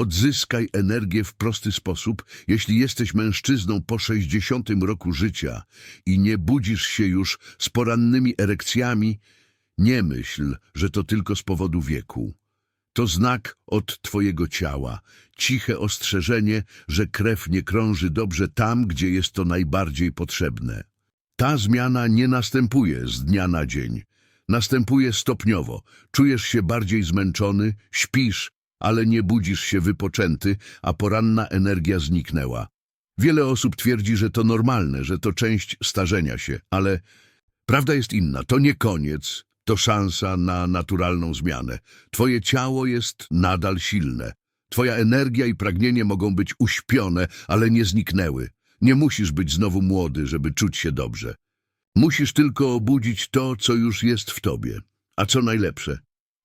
Odzyskaj energię w prosty sposób, jeśli jesteś mężczyzną po 60 roku życia i nie budzisz się już z porannymi erekcjami, nie myśl, że to tylko z powodu wieku. To znak od twojego ciała, ciche ostrzeżenie, że krew nie krąży dobrze tam, gdzie jest to najbardziej potrzebne. Ta zmiana nie następuje z dnia na dzień. Następuje stopniowo. Czujesz się bardziej zmęczony, śpisz, ale nie budzisz się wypoczęty, a poranna energia zniknęła. Wiele osób twierdzi, że to normalne, że to część starzenia się, ale prawda jest inna. To nie koniec, to szansa na naturalną zmianę. Twoje ciało jest nadal silne. Twoja energia i pragnienie mogą być uśpione, ale nie zniknęły. Nie musisz być znowu młody, żeby czuć się dobrze. Musisz tylko obudzić to, co już jest w tobie. A co najlepsze,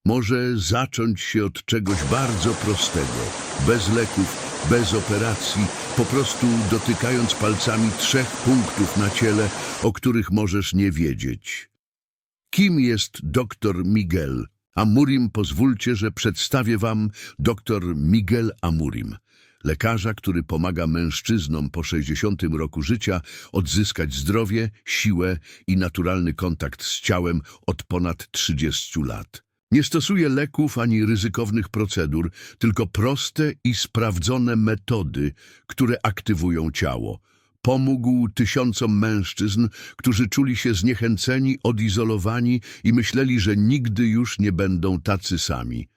może zacząć się od czegoś bardzo prostego, bez leków, bez operacji, po prostu dotykając palcami trzech punktów na ciele, o których możesz nie wiedzieć. Kim jest dr Miguel Amurim? Pozwólcie, że przedstawię wam dr Miguel Amurim, lekarza, który pomaga mężczyznom po 60 roku życia odzyskać zdrowie, siłę i naturalny kontakt z ciałem od ponad 30 lat. Nie stosuje leków ani ryzykownych procedur, tylko proste i sprawdzone metody, które aktywują ciało. Pomógł tysiącom mężczyzn, którzy czuli się zniechęceni, odizolowani i myśleli, że nigdy już nie będą tacy sami.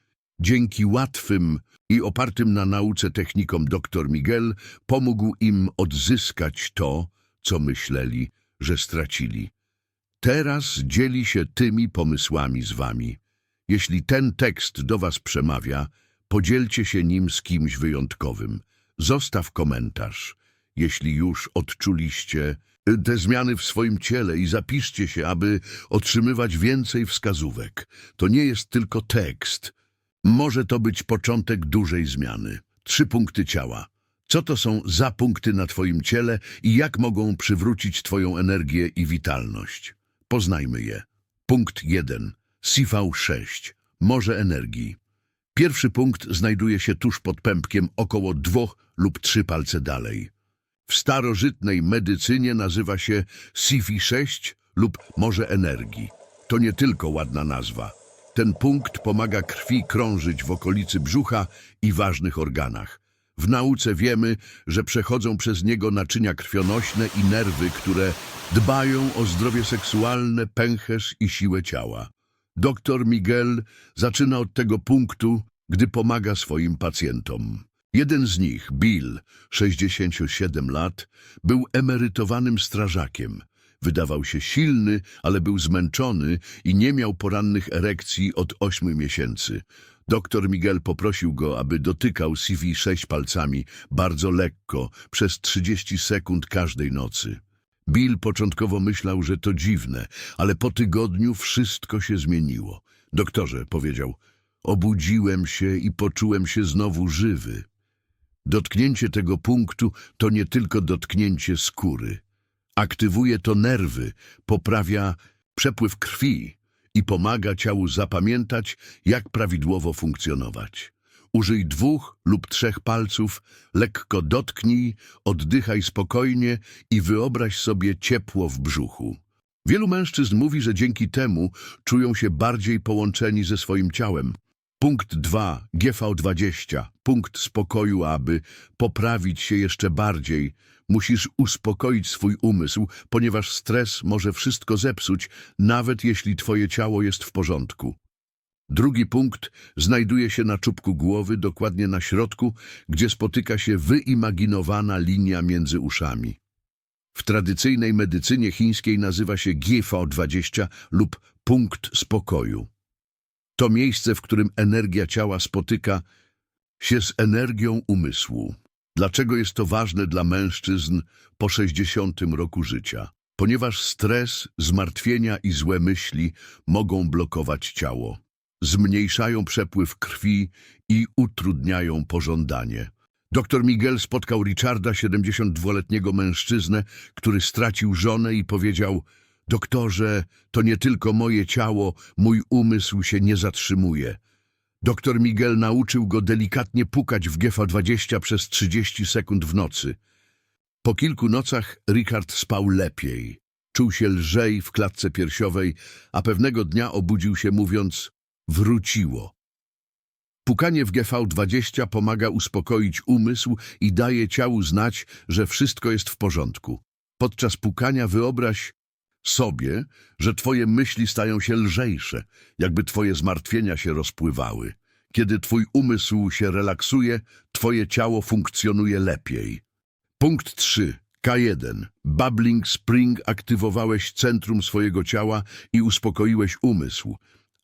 Dzięki łatwym i opartym na nauce technikom dr Miguel pomógł im odzyskać to, co myśleli, że stracili. Teraz dzieli się tymi pomysłami z wami. Jeśli ten tekst do was przemawia, podzielcie się nim z kimś wyjątkowym. Zostaw komentarz, jeśli już odczuliście te zmiany w swoim ciele i zapiszcie się, aby otrzymywać więcej wskazówek. To nie jest tylko tekst. Może to być początek dużej zmiany. Trzy punkty ciała. Co to są za punkty na twoim ciele i jak mogą przywrócić twoją energię i witalność? Poznajmy je. Punkt 1. CV6. Morze energii. Pierwszy punkt znajduje się tuż pod pępkiem, około dwóch lub trzy palce dalej. W starożytnej medycynie nazywa się CV6 lub morze energii. To nie tylko ładna nazwa. Ten punkt pomaga krwi krążyć w okolicy brzucha i ważnych organach. W nauce wiemy, że przechodzą przez niego naczynia krwionośne i nerwy, które dbają o zdrowie seksualne, pęcherz i siłę ciała. Doktor Miguel zaczyna od tego punktu, gdy pomaga swoim pacjentom. Jeden z nich, Bill, 67 lat, był emerytowanym strażakiem. Wydawał się silny, ale był zmęczony i nie miał porannych erekcji od ośmiu miesięcy. Doktor Miguel poprosił go, aby dotykał CV6 palcami, bardzo lekko, przez 30 sekund każdej nocy. Bill początkowo myślał, że to dziwne, ale po tygodniu wszystko się zmieniło. Doktorze, powiedział, obudziłem się i poczułem się znowu żywy. Dotknięcie tego punktu to nie tylko dotknięcie skóry. Aktywuje to nerwy, poprawia przepływ krwi i pomaga ciału zapamiętać, jak prawidłowo funkcjonować. Użyj dwóch lub trzech palców, lekko dotknij, oddychaj spokojnie i wyobraź sobie ciepło w brzuchu. Wielu mężczyzn mówi, że dzięki temu czują się bardziej połączeni ze swoim ciałem. Punkt 2, GV20, punkt spokoju, aby poprawić się jeszcze bardziej. Musisz uspokoić swój umysł, ponieważ stres może wszystko zepsuć, nawet jeśli twoje ciało jest w porządku. Drugi punkt znajduje się na czubku głowy, dokładnie na środku, gdzie spotyka się wyimaginowana linia między uszami. W tradycyjnej medycynie chińskiej nazywa się GV20 lub punkt spokoju. To miejsce, w którym energia ciała spotyka się z energią umysłu. Dlaczego jest to ważne dla mężczyzn po 60 roku życia? Ponieważ stres, zmartwienia i złe myśli mogą blokować ciało. Zmniejszają przepływ krwi i utrudniają pożądanie. Doktor Miguel spotkał Richarda, 72-letniego mężczyznę, który stracił żonę i powiedział Doktorze, to nie tylko moje ciało, mój umysł się nie zatrzymuje. Doktor Miguel nauczył go delikatnie pukać w GV20 przez 30 sekund w nocy. Po kilku nocach Richard spał lepiej. Czuł się lżej w klatce piersiowej, a pewnego dnia obudził się mówiąc wróciło. Pukanie w GV20 pomaga uspokoić umysł i daje ciału znać, że wszystko jest w porządku. Podczas pukania wyobraź sobie, że twoje myśli stają się lżejsze, jakby twoje zmartwienia się rozpływały. Kiedy twój umysł się relaksuje, twoje ciało funkcjonuje lepiej. Punkt 3. K1. Bubbling Spring aktywowałeś centrum swojego ciała i uspokoiłeś umysł.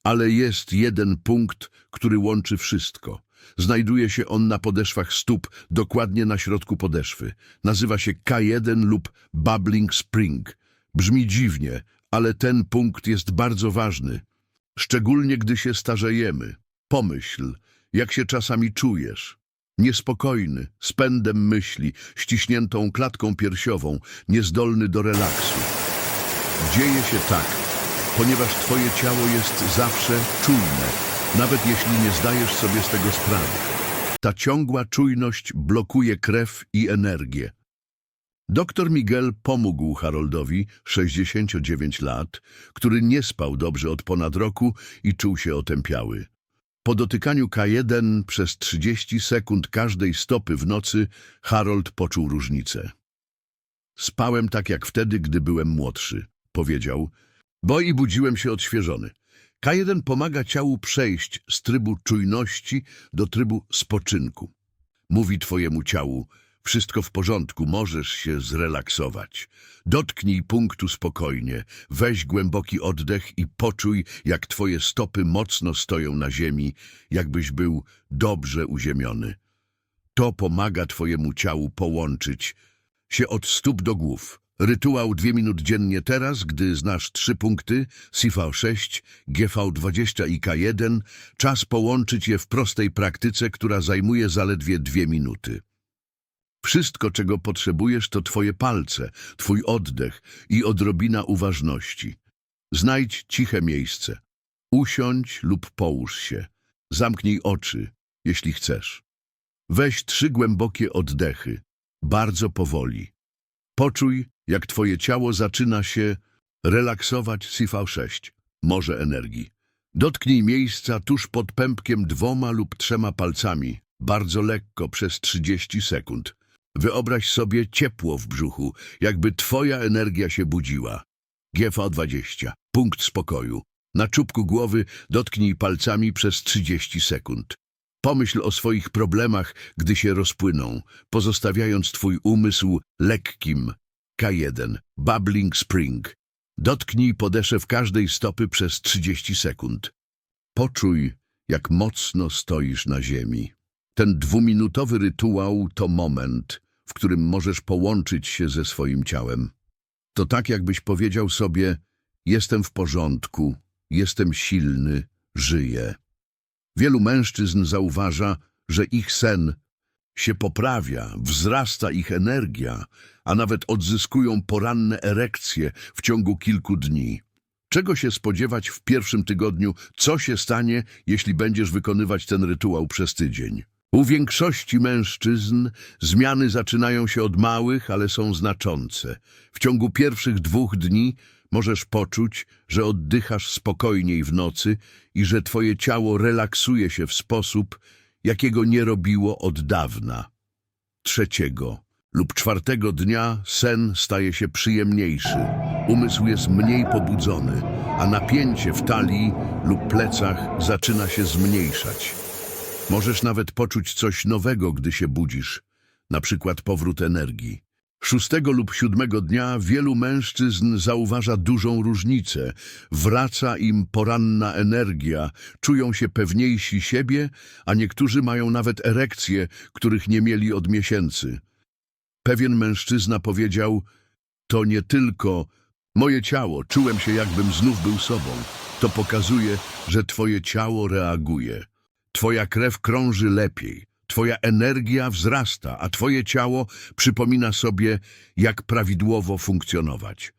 Ale jest jeden punkt, który łączy wszystko. Znajduje się on na podeszwach stóp, dokładnie na środku podeszwy. Nazywa się K1 lub Bubbling Spring. Brzmi dziwnie, ale ten punkt jest bardzo ważny. Szczególnie gdy się starzejemy. Pomyśl, jak się czasami czujesz. Niespokojny, z pędem myśli, ściśniętą klatką piersiową, niezdolny do relaksu. Dzieje się tak, ponieważ twoje ciało jest zawsze czujne, nawet jeśli nie zdajesz sobie z tego sprawy. Ta ciągła czujność blokuje krew i energię. Doktor Miguel pomógł Haroldowi, 69 lat, który nie spał dobrze od ponad roku i czuł się otępiały. Po dotykaniu K1 przez 30 sekund każdej stopy w nocy Harold poczuł różnicę. Spałem tak jak wtedy, gdy byłem młodszy, powiedział, bo i budziłem się odświeżony. K1 pomaga ciału przejść z trybu czujności do trybu spoczynku. Mówi twojemu ciału, wszystko w porządku, możesz się zrelaksować. Dotknij punktu spokojnie, weź głęboki oddech i poczuj, jak twoje stopy mocno stoją na ziemi, jakbyś był dobrze uziemiony. To pomaga twojemu ciału połączyć się od stóp do głów. Rytuał dwie minut dziennie teraz, gdy znasz trzy punkty, CV6, GV20 i K1, czas połączyć je w prostej praktyce, która zajmuje zaledwie dwie minuty. Wszystko, czego potrzebujesz, to twoje palce, twój oddech i odrobina uważności. Znajdź ciche miejsce. Usiądź lub połóż się. Zamknij oczy, jeśli chcesz. Weź trzy głębokie oddechy, bardzo powoli. Poczuj, jak twoje ciało zaczyna się relaksować CV6, morze energii. Dotknij miejsca tuż pod pępkiem dwoma lub trzema palcami, bardzo lekko przez 30 sekund. Wyobraź sobie ciepło w brzuchu, jakby twoja energia się budziła. GV20, punkt spokoju. Na czubku głowy dotknij palcami przez 30 sekund. Pomyśl o swoich problemach, gdy się rozpłyną, pozostawiając twój umysł lekkim. K1, Bubbling Spring. Dotknij podeszew każdej stopy przez 30 sekund. Poczuj, jak mocno stoisz na ziemi. Ten dwuminutowy rytuał to moment, w którym możesz połączyć się ze swoim ciałem. To tak, jakbyś powiedział sobie: Jestem w porządku, jestem silny, żyję. Wielu mężczyzn zauważa, że ich sen się poprawia, wzrasta ich energia, a nawet odzyskują poranne erekcje w ciągu kilku dni. Czego się spodziewać w pierwszym tygodniu? Co się stanie, jeśli będziesz wykonywać ten rytuał przez tydzień? U większości mężczyzn zmiany zaczynają się od małych, ale są znaczące. W ciągu pierwszych dwóch dni możesz poczuć, że oddychasz spokojniej w nocy i że twoje ciało relaksuje się w sposób, jakiego nie robiło od dawna. Trzeciego lub czwartego dnia sen staje się przyjemniejszy, umysł jest mniej pobudzony, a napięcie w talii lub plecach zaczyna się zmniejszać. Możesz nawet poczuć coś nowego, gdy się budzisz, na przykład powrót energii. Szóstego lub siódmego dnia wielu mężczyzn zauważa dużą różnicę. Wraca im poranna energia, czują się pewniejsi siebie, a niektórzy mają nawet erekcje, których nie mieli od miesięcy. Pewien mężczyzna powiedział, to nie tylko moje ciało, czułem się jakbym znów był sobą. To pokazuje, że twoje ciało reaguje. Twoja krew krąży lepiej, twoja energia wzrasta, a twoje ciało przypomina sobie, jak prawidłowo funkcjonować.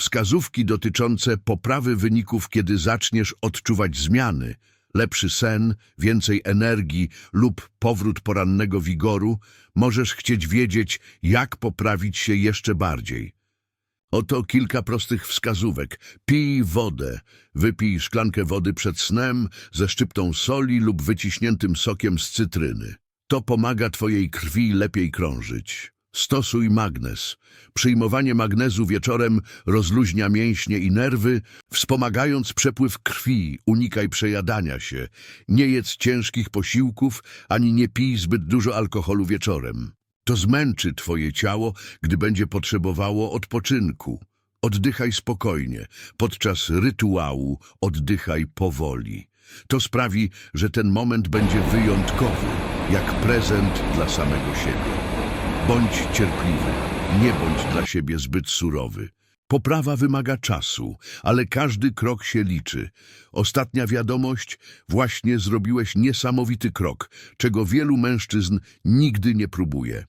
Wskazówki dotyczące poprawy wyników, kiedy zaczniesz odczuwać zmiany. lepszy sen, więcej energii lub powrót porannego wigoru, możesz chcieć wiedzieć, jak poprawić się jeszcze bardziej. Oto kilka prostych wskazówek. Pij wodę. Wypij szklankę wody przed snem ze szczyptą soli lub wyciśniętym sokiem z cytryny. To pomaga Twojej krwi lepiej krążyć. Stosuj magnez. Przyjmowanie magnezu wieczorem rozluźnia mięśnie i nerwy, wspomagając przepływ krwi. Unikaj przejadania się. Nie jedz ciężkich posiłków, ani nie pij zbyt dużo alkoholu wieczorem. To zmęczy Twoje ciało, gdy będzie potrzebowało odpoczynku. Oddychaj spokojnie. Podczas rytuału oddychaj powoli. To sprawi, że ten moment będzie wyjątkowy, jak prezent dla samego siebie. Bądź cierpliwy, nie bądź dla siebie zbyt surowy. Poprawa wymaga czasu, ale każdy krok się liczy. Ostatnia wiadomość, właśnie zrobiłeś niesamowity krok, czego wielu mężczyzn nigdy nie próbuje.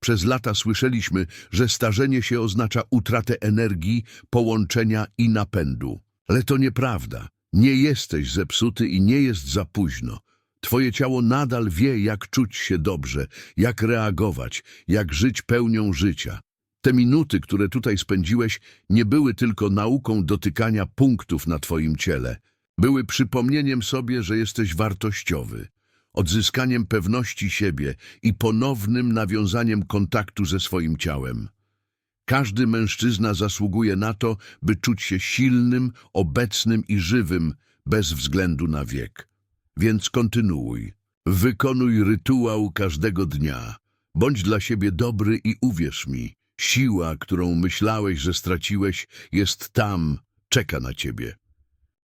Przez lata słyszeliśmy, że starzenie się oznacza utratę energii, połączenia i napędu. Ale to nieprawda. Nie jesteś zepsuty i nie jest za późno. Twoje ciało nadal wie, jak czuć się dobrze, jak reagować, jak żyć pełnią życia. Te minuty, które tutaj spędziłeś, nie były tylko nauką dotykania punktów na Twoim ciele. Były przypomnieniem sobie, że jesteś wartościowy, odzyskaniem pewności siebie i ponownym nawiązaniem kontaktu ze swoim ciałem. Każdy mężczyzna zasługuje na to, by czuć się silnym, obecnym i żywym, bez względu na wiek. Więc kontynuuj. Wykonuj rytuał każdego dnia. Bądź dla siebie dobry i uwierz mi, siła, którą myślałeś, że straciłeś, jest tam, czeka na ciebie.